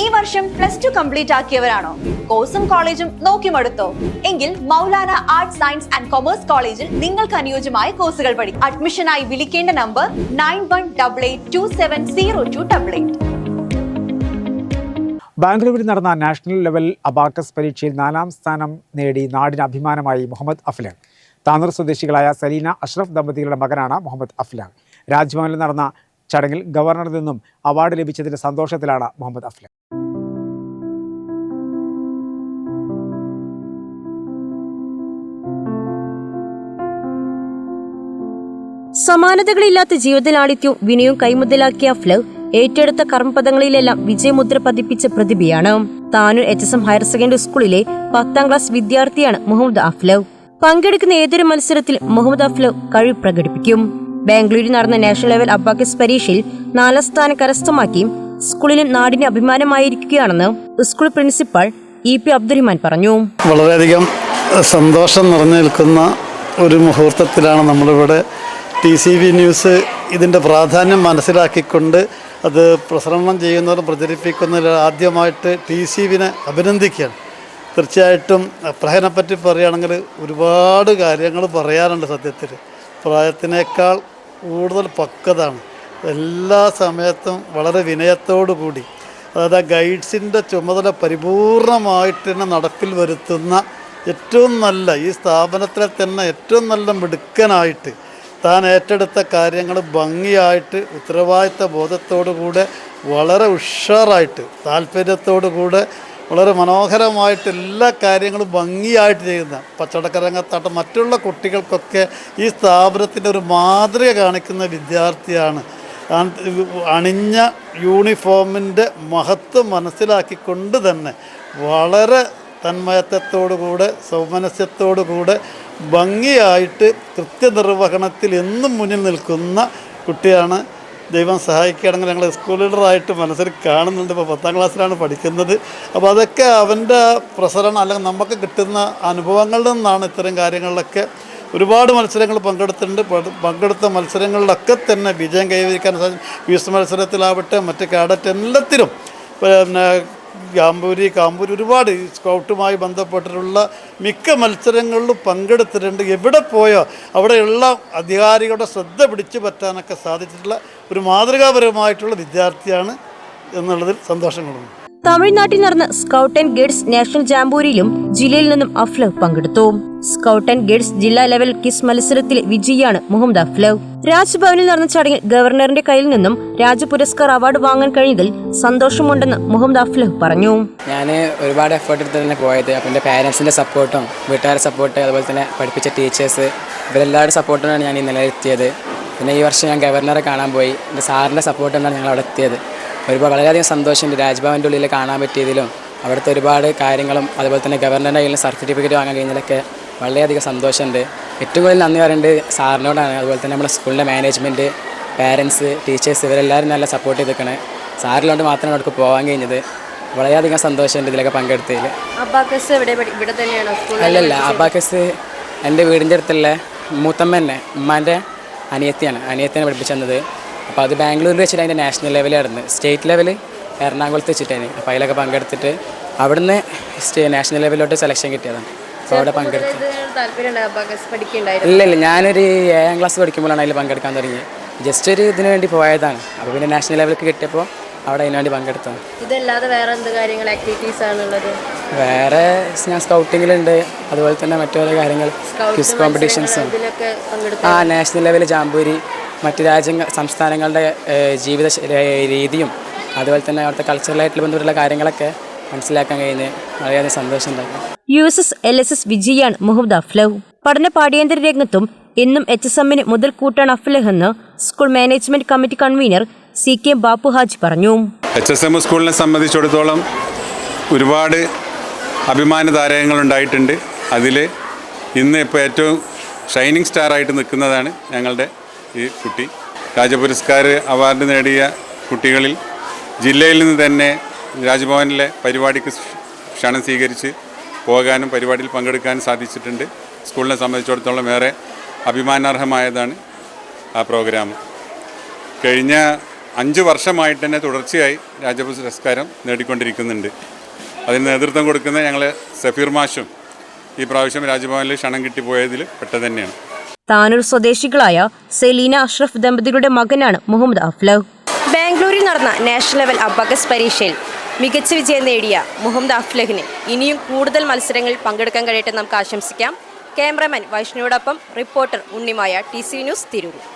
ഈ വർഷം plus two complete ആക്കിയവരാണോ? കോഴ്സും കോളേജും നോക്കി മടുത്തോ എങ്കിൽ Maulana arts science and commerce കോളേജിൽ നിങ്ങൾക്ക് അനുയോജ്യമായ കോഴ്സുകൾ പഠിക്കും അഡ്മിഷനായി വിളിക്കേണ്ട number nine one double eight two seven zero two double eight ബാംഗ്ലൂരിൽ നടന്ന നാഷണൽ ലെവൽ അബാക്കസ് പരീക്ഷയിൽ നാലാം സ്ഥാനം നേടി നാടിന് അഭിമാനമായി മുഹമ്മദ് അഫ്ലാൻ. താനൂർ സ്വദേശികളായ സലീന അഷ്റഫ് ദമ്പതികളുടെ മകനാണ് മുഹമ്മദ് അഫ്ലാൻ. രാജ്ഭവനിൽ നടന്ന ചടങ്ങിൽ ഗവർണറിൽ നിന്നും അവാർഡ് ലഭിച്ചതിന്റെ സന്തോഷത്തിലാണ് മുഹമ്മദ് അഫ്ലൻ സമാനതകളില്ലാത്ത ജീവിതലാളിത്യവും വിനയവും കൈമുതലാക്കിയ അഫ്ലവ് ഏറ്റെടുത്ത കർമ്മപദങ്ങളിലെല്ലാം വിജയമുദ്ര പതിപ്പിച്ച പ്രതിഭയാണ്. Tanur H S M higher secondary സ്കൂളിലെ പത്താം ക്ലാസ് വിദ്യാർത്ഥിയാണ് മുഹമ്മദ് അഫ്ലവ് പങ്കെടുക്കുന്ന ഏതൊരു മത്സരത്തിൽ മുഹമ്മദ് അഫ്ലവ് കഴിവ് പ്രകടിപ്പിക്കും. ബാംഗ്ലൂരിൽ നടന്ന നാഷണൽ ലെവൽ അബാക്കസ് പരീക്ഷയിൽ നാലാം സ്ഥാനം കരസ്ഥമാക്കി സ്കൂളിലും നാടിന് അഭിമാനമായിരിക്കുകയാണെന്ന് school principal E P Abdurahman പറഞ്ഞു. വളരെയധികം സന്തോഷം നിറഞ്ഞു നിൽക്കുന്ന ഒരു മുഹൂർത്തത്തിലാണ് നമ്മളിവിടെ ടി സി വി ന്യൂസ് ഇതിന്റെ പ്രാധാന്യം മനസ്സിലാക്കിക്കൊണ്ട് അത് പ്രസരണം ചെയ്യുന്നവരും പ്രചരിപ്പിക്കുന്നതിൽ ആദ്യമായിട്ട് ടി സി വിനെ അഭിനന്ദിക്കുകയാണ്. തീർച്ചയായിട്ടും അപ്രഹനെ പറ്റി പറയുകയാണെങ്കിൽ ഒരുപാട് കാര്യങ്ങൾ പറയാറുണ്ട് സത്യത്തിൽ. പ്രായത്തിനേക്കാൾ കൂടുതൽ പക്വതാണ്. എല്ലാ സമയത്തും വളരെ വിനയത്തോടു കൂടി. അതായത് ആ ഗൈഡ്സിന്റെ ചുമതല പരിപൂർണമായിട്ട് തന്നെ നടപ്പിൽ വരുത്തുന്ന ഏറ്റവും നല്ല ഈ സ്ഥാപനത്തിലെ തന്നെ ഏറ്റവും നല്ല മിടുക്കനായിട്ട് താൻ ഏറ്റെടുത്ത കാര്യങ്ങൾ ഭംഗിയായിട്ട് ഉത്തരവാദിത്ത ബോധത്തോടു കൂടെ വളരെ ഉഷാറായിട്ട് താല്പര്യത്തോടു കൂടെ വളരെ മനോഹരമായിട്ട് എല്ലാ കാര്യങ്ങളും ഭംഗിയായിട്ട് ചെയ്യുന്ന പച്ചവടക്ക രംഗത്താട്ട് മറ്റുള്ള കുട്ടികൾക്കൊക്കെ ഈ സ്ഥാപനത്തിന്റെ ഒരു മാതൃക കാണിക്കുന്ന വിദ്യാർത്ഥിയാണ്. അണിഞ്ഞ യൂണിഫോമിന്റെ മഹത്വം മനസ്സിലാക്കിക്കൊണ്ട് തന്നെ വളരെ തന്മയത്വത്തോടുകൂടെ സൗമനസ്യത്തോടുകൂടെ ഭംഗിയായിട്ട് കൃത്യനിർവഹണത്തിൽ എന്നും മുന്നിൽ നിൽക്കുന്ന കുട്ടിയാണ് ദൈവം സഹായിക്കുകയാണെങ്കിൽ ഞങ്ങൾ സ്കൂൾ ലീഡറായിട്ട് മനസ്സിൽ കാണുന്നുണ്ട്. ഇപ്പോൾ പത്താം ക്ലാസ്സിലാണ് പഠിക്കുന്നത്. അപ്പോൾ അതൊക്കെ അവന്റെ പ്രസരണം അല്ലെങ്കിൽ നമുക്ക് കിട്ടുന്ന അനുഭവങ്ങളിൽ നിന്നാണ് ഇത്തരം കാര്യങ്ങളിലൊക്കെ ഒരുപാട് മത്സരങ്ങൾ പങ്കെടുത്തിട്ടുണ്ട്. പങ്കെടുത്ത മത്സരങ്ങളിലൊക്കെ തന്നെ വിജയം കൈവരിക്കാൻ സാധിക്കും ക്യൂസ് മത്സരത്തിലാവട്ടെ മറ്റ് കാഡറ്റ് എല്ലാത്തിലും പിന്നെ കാമ്പൂരി കാമ്പൂരി ഒരുപാട് സ്കൗട്ടുമായി ബന്ധപ്പെട്ടിട്ടുള്ള മിക്ക മത്സരങ്ങളിലും പങ്കെടുത്തിട്ടുണ്ട്. എവിടെ പോയോ അവിടെയുള്ള അധികാരികളുടെ ശ്രദ്ധ പിടിച്ചു പറ്റാനൊക്കെ സാധിച്ചിട്ടുള്ള ഒരു മാതൃകാപരമായിട്ടുള്ള വിദ്യാർത്ഥിയാണ് എന്നുള്ളതിൽ സന്തോഷങ്ങളുണ്ട് തമിഴ്നാട്ടിൽ നടന്ന സ്കൗട്ട് ആൻഡ് ഗൈഡ്സ് നാഷണൽ ജാമ്പൂരിയിലും ജില്ലയിൽ നിന്നും അഫ്ലവ് പങ്കെടുത്തു. സ്കൗട്ട് ആൻഡ് ഗൈഡ്സ് ജില്ലാ ലെവൽ കിസ് മത്സരത്തിലെ വിജയിയാണ് മുഹമ്മദ് അഫ്ലവ്. രാജ്ഭവനിൽ നടന്ന ചടങ്ങിൽ ഗവർണറിന്റെ കയ്യിൽ നിന്നും രാജപുരസ്കാർ അവാർഡ് വാങ്ങാൻ കഴിഞ്ഞതിൽ സന്തോഷമുണ്ടെന്ന് മുഹമ്മദ് അഫ്ലഹ് പറഞ്ഞു. ഞാൻ ഒരുപാട് എഫേർട്ട് എടുത്ത് തന്നെ പോയത്. അപ്പം എന്റെ പാരൻസിന്റെ സപ്പോർട്ടും വീട്ടുകാരുടെ സപ്പോർട്ട് അതുപോലെ തന്നെ പഠിപ്പിച്ച ടീച്ചേഴ്സ് ഇവരെല്ലാവരുടെ സപ്പോർട്ടാണ് ഞാൻ ഇന്നലെ എത്തിയത് പിന്നെ ഈ വർഷം ഞാൻ ഗവർണറെ കാണാൻ പോയി. എന്റെ സാറിന്റെ സപ്പോർട്ട് കൊണ്ടാണ് ഞങ്ങൾ അവിടെ എത്തിയത്. ഒരുപാട് വളരെയധികം സന്തോഷമുണ്ട്. രാജ്ഭവന്റെ ഉള്ളിൽ കാണാൻ പറ്റിയതിലും അവിടുത്തെ ഒരുപാട് കാര്യങ്ങളും അതുപോലെ തന്നെ ഗവർണറുടെ കയ്യിൽ സർട്ടിഫിക്കറ്റ് വാങ്ങാൻ കഴിഞ്ഞതിലൊക്കെ വളരെയധികം സന്തോഷമുണ്ട്. ഏറ്റവും കൂടുതൽ നന്ദി പറയുന്നത് സാറിനോടാണ്. അതുപോലെ തന്നെ നമ്മുടെ സ്കൂളിന്റെ മാനേജ്മെന്റ് പാരൻസ് ടീച്ചേഴ്സ് ഇവരെല്ലാവരും നല്ല സപ്പോർട്ട് ചെയ്തിരിക്കണേ. സാറിലോട്ട് മാത്രമേ അവർക്ക് പോകാൻ കഴിഞ്ഞത്. വളരെയധികം സന്തോഷമുണ്ട് ഇതിലൊക്കെ പങ്കെടുത്തതിൽ. അല്ലല്ല അബാക്കസ് എന്റെ വീടിന്റെ അടുത്തുള്ള മൂത്തമ്മ തന്നെ ഉമ്മാന്റെ അനിയത്തിയാണ്. അനിയത്തിനെ പഠിപ്പിച്ചു തന്നത്. അപ്പോൾ അത് ബാംഗ്ലൂരിൽ വെച്ചിട്ട് അതിന്റെ നാഷണൽ ലെവലായിരുന്നു സ്റ്റേറ്റ് ലെവൽ എറണാകുളത്ത് വെച്ചിട്ടാണ് അപ്പോൾ അതിലൊക്കെ പങ്കെടുത്തിട്ട് അവിടുന്ന് സ്റ്റേ നാഷണൽ ലെവലിലോട്ട് സെലക്ഷൻ കിട്ടിയതാണ്. അപ്പോൾ അവിടെ പങ്കെടുത്തു. ഇല്ല ഇല്ല. ഞാനൊരു ഏഴാം ക്ലാസ് പഠിക്കുമ്പോഴാണ് അതിൽ പങ്കെടുക്കാൻ തുടങ്ങിയത്. ജസ്റ്റ് ഒരു ഇതിനു വേണ്ടി പോയതാണ്. അപ്പോൾ പിന്നെ നാഷണൽ ലെവലിലേക്ക് കിട്ടിയപ്പോൾ അവിടെ അതിനു വേണ്ടി പങ്കെടുത്തത് ഇതല്ലാതെ വേറെ എന്ത് കാര്യങ്ങൾ ആക്ടിവിറ്റീസ് ആണുള്ളത് വേറെ ഞാൻ സ്കൗട്ടിങ്ങിലുണ്ട് അതുപോലെ തന്നെ മറ്റു കാര്യങ്ങൾ ക്വിസ് കോമ്പറ്റീഷൻസും ആ നാഷണൽ ലെവൽ ജാമ്പൂരി മറ്റ് രാജ്യങ്ങൾ സംസ്ഥാനങ്ങളുടെ ജീവിത രീതിയും അതുപോലെ തന്നെ അവിടുത്തെ കൾച്ചറലായിട്ടുള്ള ബന്ധപ്പെട്ടുള്ള കാര്യങ്ങളൊക്കെ മനസ്സിലാക്കാൻ കഴിഞ്ഞ് വളരെയധികം സന്തോഷം ഉണ്ടായിരുന്നു. U S S L S S വിജയാണ് Muhammad Aflah. പഠന പാഠ്യാന്തര രംഗത്തും എന്നും എച്ച് എസ് എമ്മിന് മുതൽ കൂട്ടാണ് അഫ്ലഹ് എന്ന് school management committee convener C K Bappu Haji പറഞ്ഞു. എച്ച് എസ് എം സ്കൂളിനെ സംബന്ധിച്ചിടത്തോളം ഒരുപാട് അഭിമാന താരങ്ങളുണ്ടായിട്ടുണ്ട് അതിൽ ഇന്ന് ഇപ്പോൾ ഏറ്റവും ഷൈനിങ് സ്റ്റാർ ആയിട്ട് നിൽക്കുന്നതാണ് ഞങ്ങളുടെ ഈ കുട്ടി. രാജപുരസ്കാർ അവാർഡ് നേടിയ കുട്ടികളിൽ ജില്ലയിൽ നിന്ന് തന്നെ രാജ്ഭവനിലെ പരിപാടിക്ക് ക്ഷണം സ്വീകരിച്ച് പോകാനും പരിപാടിയിൽ പങ്കെടുക്കാനും സാധിച്ചിട്ടുണ്ട്. സ്കൂളിനെ സംബന്ധിച്ചിടത്തോളം ഏറെ അഭിമാനാർഹമായതാണ് ആ പ്രോഗ്രാം. കഴിഞ്ഞ അഞ്ച് വർഷമായിട്ട് തന്നെ തുടർച്ചയായി രാജപുരസ്കാരം നേടിക്കൊണ്ടിരിക്കുന്നുണ്ട്. അതിന് നേതൃത്വം കൊടുക്കുന്ന ഞങ്ങൾ സഫീർ മാഷും ഈ പ്രാവശ്യം രാജ്ഭവനിൽ ക്ഷണം കിട്ടിപ്പോയതിൽ പെട്ടത് തന്നെയാണ്. താനൂർ സ്വദേശികളായ സെലീന അഷ്റഫ് ദമ്പതികളുടെ മകനാണ് മുഹമ്മദ് അഫ്ലഹ്. ബാംഗ്ലൂരിൽ നടന്ന നാഷണൽ ലെവൽ അബാക്കസ് പരീക്ഷയിൽ മികച്ച വിജയം നേടിയ മുഹമ്മദ് അഫ്ലഹിന് ഇനിയും കൂടുതൽ മത്സരങ്ങളിൽ പങ്കെടുക്കാൻ കഴിയട്ടെ നമുക്ക് ആശംസിക്കാം. Cameraman വൈഷ്ണുവോടൊപ്പം reporter Unnimaya T C news Tirur.